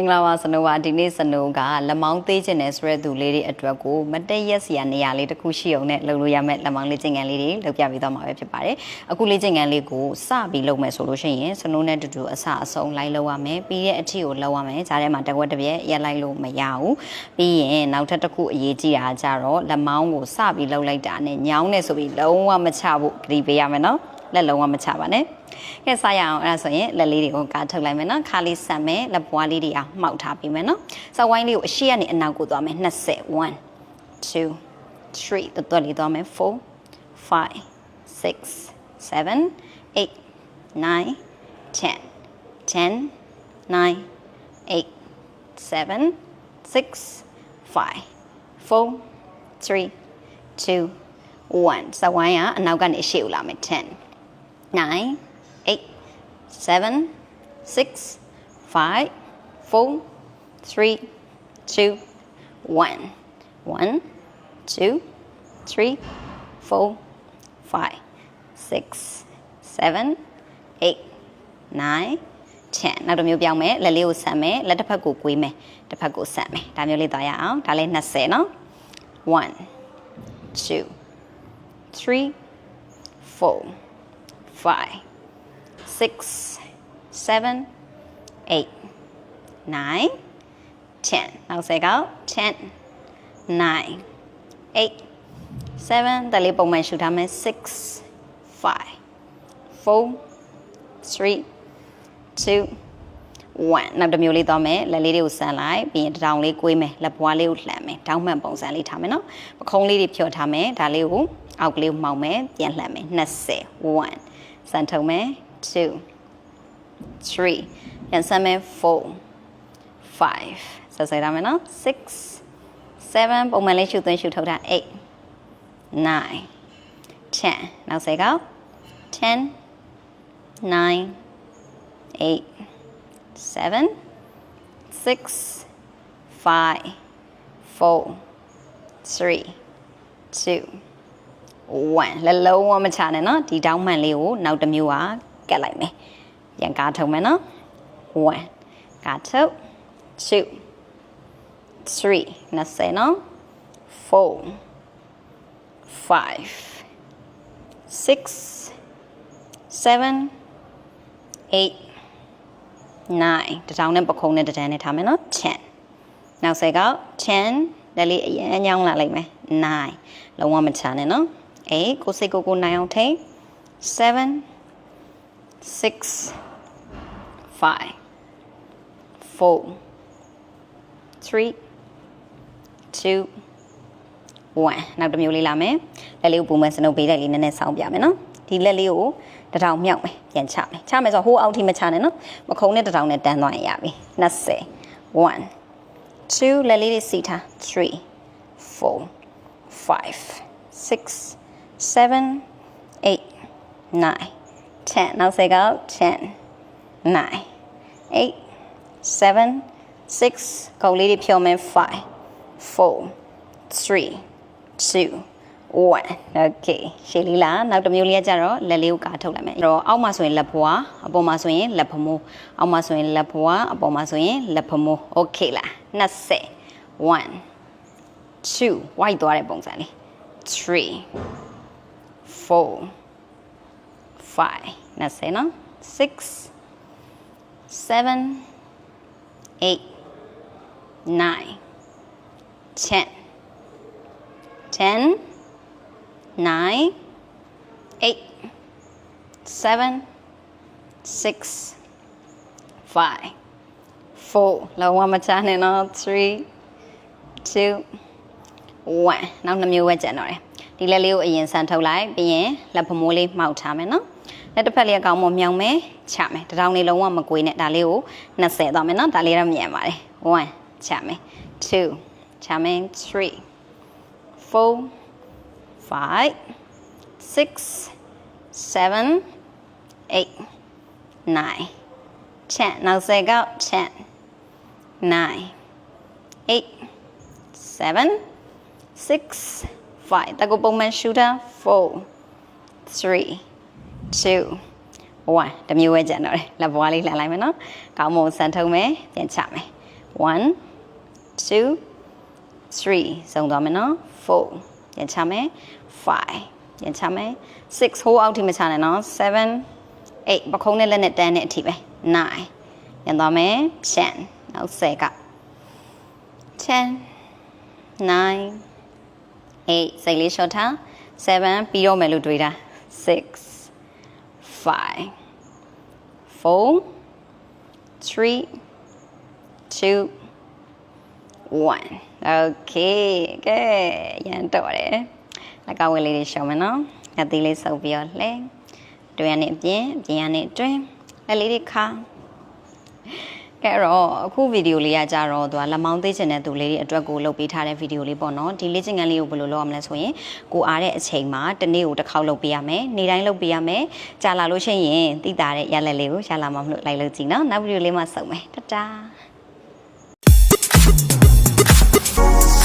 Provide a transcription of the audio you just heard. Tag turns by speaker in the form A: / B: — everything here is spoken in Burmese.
A: မင်္ဂလာပါစနိုးပါဒီနေ့စနိုးကလက်မောင်းသေးခြင်းနဲ့ဆိုတဲ့သူလေးတွေအတွက်ကိုမတည့်ရက်စီရနေရာလေးတစ်ခုရှိအောင်နဲ့လုပ်လို့ရမယ့်လက်မောင်းလေးကျင်ကန်လေးတွေလုပ်ပြပေးသွားမှာပဲဖြစ်ပါတယ်အခုလေးကျင်ကန်လေးကိုစပြီးလုပ်မယ်ဆိုလို့ရှိရင်စနိုးနဲ့တူတူအစအဆုံးလိုက်လုပ်ရမယ်ပြီးရဲ့အထီကိုလုပ်ရမယ်ဂျားထဲမှာတစ်ဝက်တစ်ပြက်ရက်လိုက်လို့မရဘူးပြီးရင်နောက်ထပ်တစ်ခုအရေးကြီးတာကြတော့လက်မောင်းကိုစပြီးလုပ်လိုက်တာနဲ့ညောင်းနေဆိုပြီးလုံးဝမချဖို့ကြည့်ပေးရမယ်နော် လက်လုံးဝမချပါနဲ့ကဲစားရအောင်အဲ့ဒါဆိုရင်လက်လေးတွေကိုကာထုတ်လိုက်မယ်နော်ခါလေးဆက်မယ်လက်ပွားလေးတွေအောင်မှောက်ထားပြီးမယ်နော်စဝိုင်းလေးကိုအရှိကနေအနောက်ကိုသွားမယ်20 1 2 3တော်တော်လေးသွားမယ်4 5 6 7 8 9 10 10 9 8 7 6 5 4 3 2 1စဝိုင်းကအနောက်ကနေအရှိကိုလာမယ်10 nine, eight, seven, six, five, four, three, two, one. One, two, three, four, five, six, seven, eight, nine, ten နောက်တစ်မျိုးပြောင်းမယ်လက်လေးကိုဆက်မယ်လက်တစ်ဖက်ကိုကွေးမယ်တစ်ဖက်ကိုဆက်မယ်ဒါမျိုးလေးသွားရအောင်ဒါလေး20နော်1 2 3 4 five, six, seven, eight, nine, ten. Now say out. Ten, nine, eight, seven. ဒါလေးပုံမှန်ရှုထားမယ် six, five, four, three, two, One နောက်တစ်မျိုးလေးသွားမယ်လက်လေးတွေကိုဆန်လိုက်ပြီးရင်တစ်ထောင်လေးကွေးမယ်လက်ဘွားလေးကိုလှန်မယ်တောင်းမှန်ပုံစံလေးထားမယ်နော်ပခုံးလေးတွေဖြော်ထားမယ်ဒါလေးကိုအောက်ကလေးကိုမှောက်မယ်ပြန်လှန်မယ်20 1စံထုံမယ်2 3ပြန်ဆန်မယ်4 5ဆက်ဆက်ရမယ်နော်6 7ပုံမှန်လေးရှုသွင်းရှုထုတ်တာ8 9 10နောက်ဆက်ကောက်10 9 8 seven, six, five, four, three, two, one လက်လုံးဝမချနဲ့နော်ဒီတောင်းမှန်လေးကိုနောက်တစ်မျိုးကကတ်လိုက်မယ်ပြန်ကားထုတ်မယ်နော် one ကားထုတ် two three 20နော် four five six seven eight 9တထောင်နဲ့ပခုံးနဲ့တတန်းနဲ့ထားမယ်နော်10နောက်ဆက်ကောက်10လက်လေးအရင်ညောင်းလာလိုက်မယ်9လုံးဝမချနဲ့နော်8ကိုစိတ်ကိုကိုနိုင်အောင်ထိန်း7 6 5 4 3 2 1နောက်တစ်မျိုးလေးလာမယ်လက်လေးကိုပုံမှန်စနုပ်ပေးတဲ့လေးနည်းနည်းဆောင်းပြမယ်နော် ဒီလက်လေးကိုတထောင်မြောက်မယ်ပြန်ချမယ်ချမယ်ဆိုဟိုးအောက်ထိမချနဲ့နော်မခုံနဲ့တထောင်နဲ့တန်းသွားရင်ရပြီ20 1 2လက်လေးတွေစီထား3 4 5 6 7 8 9 10နောက်ဆက်ကောက်10 9 8 7 6ခုံလေးတွေဖြောမယ်5 4 3 2 1 okay ရှည်လေးလားနောက်တစ်မျိုးလေးကကြတော့လက်လေးကိုကာထုတ်လိုက်မယ်အဲ့တော့အောက်မှာဆိုရင်လက်ဖွာအပေါ်မှာဆိုရင်လက်ဖမိုးအောက်မှာဆိုရင်လက်ဖွာအပေါ်မှာဆိုရင်လက်ဖမိုး okay လား20 1 2 white သွားတဲ့ပုံစံလေး3 4 5 20နော်6 7 8 9 10 10 9 8 7 6 5 4လုံးဝမချနဲ့နော်3 2 1နောက်နှစ်မျိုးပဲကျန်တော့တယ်ဒီလက်လေးကိုအရင်ဆန်ထုတ်လိုက်ပြီးရင်လက်ဖမိုးလေးမှောက်ထားမယ်နော်လက်တစ်ဖက်လေးအကောင်မမြောင်မယ်ချမယ်တထောင်လေးလုံးဝမကွေးနဲ့ဒါလေးကို20သွားမယ်နော်ဒါလေးတော့မြန်ပါတယ်1ချမယ်2ချမယ်3 4 5 6 7 8 9 10နောက်ဆက်ကောက်10 9 8 7 6 5တကူပုံမှန်ရှူတာ4 3 2 1တမျိုးပဲကြံတော့တယ်လက်ဘွားလေးလှန်လိုက်မယ်နော်ခေါင်းမုံဆန်ထုံးမယ် ပြန်ချမယ်1 2 3စုံသွားမယ်နော်4ပြန်ချမယ်5ပြန်ချမယ်6 whole အောက်ထိမချနဲ့နော်7 8ပခုံးနဲ့လက်နဲ့တန်းနဲ့အထိပဲ9ပြန်သွားမယ်10နောက်10က10 9 8စိတ်လေး short ထား7ပြီးတော့မယ်လို့တွေးတာ6 5 4 3 2 1 okay ကဲရန်တော့တယ်လက်ကဝဲလေးတွေရှောင်းမယ်နော်လက်သေးလေးဆုပ်ပြီးတော့လှဲတွင်ရနေအပြင်အပြင်ရနေတွင်လက်လေးတွေခါကဲတော့အခုဗီဒီယိုလေးကကြတော့သူကလက်မောင်းသေးချင်တဲ့သူလေးတွေအတွက်ကိုလုပ်ပေးထားတဲ့ဗီဒီယိုလေးပေါ့နော်ဒီလေ့ကျင့်ခန်းလေးကိုဘယ်လိုလုပ်ရမလဲဆိုရင်ကိုအားတဲ့အချိန်မှာတစ်နေ့ကိုတစ်ခေါက်လုပ်ပေးရမယ်နေ့တိုင်းလုပ်ပေးရမယ်ကြာလာလို့ရှိရင်တိတာတဲ့ရလက်လေးကိုရလာမှမလို့လိုက်လို့ကြည့်နော်နောက်ဗီဒီယိုလေးမှာစုံမယ်တတား fools.